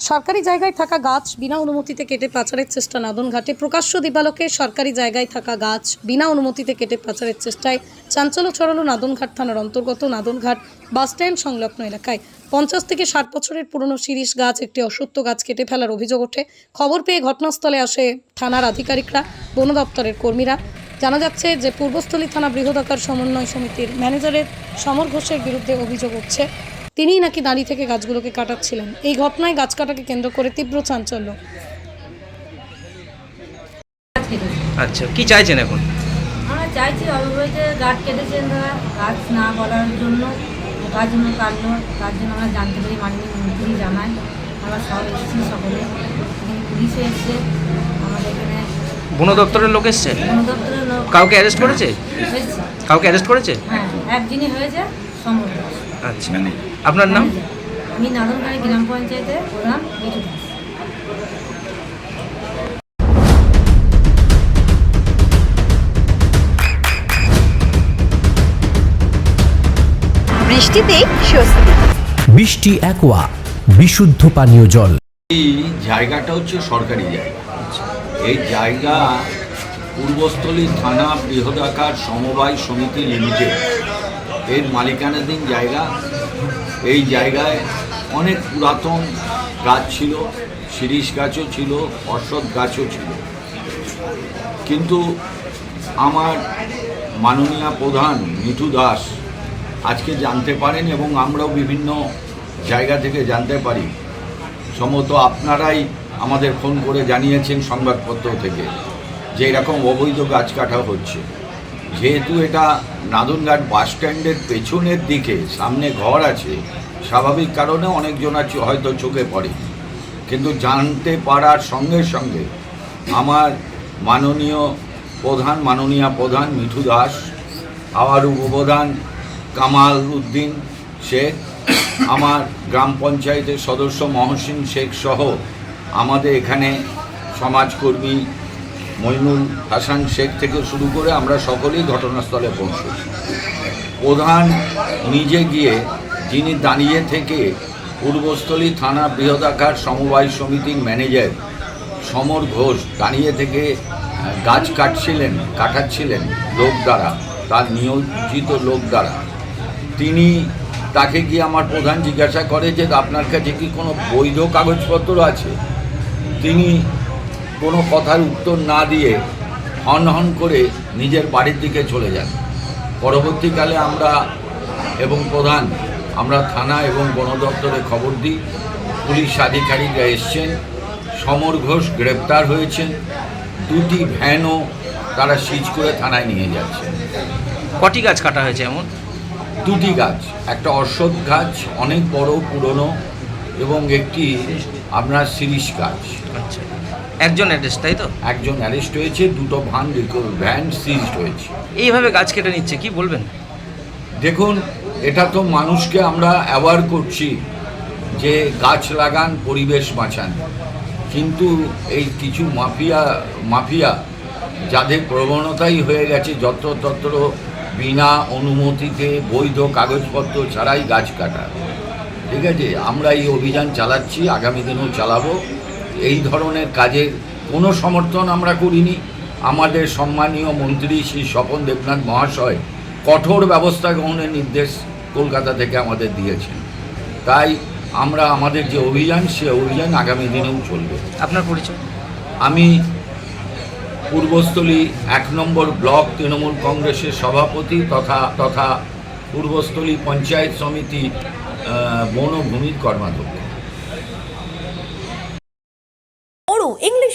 সরকারি জায়গায় থাকা গাছ বিনা অনুমতিতে কেটে পাচারের চেষ্টা নাদনঘাটে প্রকাশ্য দিবালোকে সরকারি জায়গায় থাকা গাছ বিনা অনুমতিতে কেটে পাচারের চেষ্টায় চাঞ্চল্য ছড়ালো নাদনঘাট থানার অন্তর্গত নাদনঘাট বাসস্ট্যান্ড সংলগ্ন এলাকায়। পঞ্চাশ থেকে ষাট বছরের পুরনো শিরিষ গাছ, একটি অসত্য গাছ কেটে ফেলার অভিযোগ ওঠে। খবর পেয়ে ঘটনাস্থলে আসে থানার আধিকারিকরা, বন দপ্তরের কর্মীরা। জানা যাচ্ছে যে পূর্বস্থলী থানা বৃহদাকার সমন্বয় সমিতির ম্যানেজারের সমর ঘোষের বিরুদ্ধে অভিযোগ উঠছে। তিনিই নাকি দাঁড়িয়ে থেকে গাছগুলোকে কাটাচ্ছিলেন। এই ঘটনায় গাছ কাটাকে কেন্দ্র করে তীব্র চাঞ্চল্য। আচ্ছা কি চাইছেন এখন? আমরা চাইছি অবৈধ গাছ কেটেছেন তারা গাছ না বলার জন্য গাছ জন্য কাটলো তার জন্য আমরা জানতে পারি মাননীয় মন্ত্রী জানাই আমরা সব এসেছি সকলে। পুলিশও এসছে। আমাদের এখানে বন দপ্তরের লোক এসছে? বন দপ্তরের লোক কাউকে অ্যারেস্ট করেছে? কাউকে অ্যারেস্ট করেছে? হ্যাঁ একদিনই হয়েছে। আচ্ছা। আপনার নাম? আমি গ্রাম পঞ্চায়েতের প্রধান মিঠু দাস। বৃষ্টিতেই স্বস্তি। বৃষ্টি অ্যাকোয়া বিশুদ্ধ পানীয় জল। এই জায়গাটা হচ্ছে সরকারি জায়গা। এই জায়গা পূর্বস্থলী থানা বৃহদাকার সমবায় সমিতি লিমিটেড। এর মালিকানাধীন জায়গা। এই জায়গায় অনেক পুরাতন গাছ ছিল, শিরিষ গাছও ছিল অশ্বত্থ গাছও ছিল। কিন্তু আমার মাননীয় প্রধান মিঠু দাস আজকে জানতে পারেন এবং আমরাও বিভিন্ন জায়গা থেকে জানতে পারি। সম্ভবত আপনারাই আমাদের ফোন করে জানিয়েছেন সংবাদপত্র থেকে যে এরকম অবৈধ গাছ কাটা হচ্ছে। যেহেতু এটা নাদনঘাট বাস স্ট্যান্ডের পেছনের দিকে, সামনে ঘর আছে, স্বাভাবিক কারণে অনেকজন আছে হয়তো চোখে পড়ে কিন্তু জানতে পারার সঙ্গে সঙ্গে আমার মাননীয় প্রধান মাননীয় প্রধান মিঠু দাস আমার উপপ্রধান কামাল উদ্দিন শেখ, আমার গ্রাম পঞ্চায়েতের সদস্য মহসিন শেখ সহ আমাদের এখানে সমাজকর্মী মইনুল হাসান শেখ থেকে শুরু করে আমরা সকলেই ঘটনাস্থলে পৌঁছেছি। প্রধান নিজে গিয়ে যিনি দাঁড়িয়ে থেকে পূর্বস্থলী থানা বৃহদাকার সমবায় সমিতির ম্যানেজার সমর ঘোষ দাঁড়িয়ে থেকে গাছ কাটছিলেন, কাটাচ্ছিলেন লোক দ্বারা, তার নিয়োজিত লোক দ্বারা। তিনি তাকে গিয়ে আমার প্রধান জিজ্ঞাসা করে যে আপনার কাছে কি কোনো বৈধ কাগজপত্র আছে? তিনি কোনো কথার উত্তর না দিয়ে হন হন করে নিজের বাড়ির দিকে চলে যান। পরবর্তীকালে আমরা এবং প্রধান আমরা থানা এবং বন দপ্তরে খবর দিই পুলিশ আধিকারিকরা এসছেন সমর ঘোষ গ্রেপ্তার হয়েছেন দুটি ভ্যানও তারা সিজ করে থানায় নিয়ে যাচ্ছে। কটি গাছ কাটা হয়েছে এমন? দুটি গাছ একটা অশ্বত্থ গাছ অনেক বড় পুরনো এবং একটি আপনার শিরিষ গাছ। আচ্ছা। একজন অ্যাড্রেস তাই তো? একজন অ্যারেস্ট হয়েছে দুটো ভান ভ্যান সিজড হয়েছে। এইভাবে গাছ কেটে নিচ্ছে কি বলবেন? দেখুন এটা তো মানুষকে আমরা অ্যাওয়ার করছি যে গাছ লাগান পরিবেশ বাঁচান। কিন্তু এই কিছু মাফিয়া মাফিয়া যাদের প্রবণতাই হয়ে গেছে যত্রতত্র বিনা অনুমতিতে বৈধ কাগজপত্র ছাড়াই গাছ কাটা। ঠিক আছে আমরা এই অভিযান চালাচ্ছি আগামী দিনেও চালাবো। এই ধরনের কাজের কোনো সমর্থন আমরা করিনি। আমাদের সম্মানীয় মন্ত্রী শ্রী স্বপন দেবনাথ মহাশয় কঠোর ব্যবস্থা গ্রহণের নির্দেশ কলকাতা থেকে আমাদের দিয়েছেন। তাই আমরা আমাদের যে অভিযান সে অভিযান আগামী দিনেও চলবে। আপনার পরিচয়? আমি পূর্বস্থলী এক নম্বর ব্লক তৃণমূল কংগ্রেসের সভাপতি তথা তথা পূর্বস্থলী পঞ্চায়েত সমিতি বনভূমির কর্মাধ্যক্ষ বড় English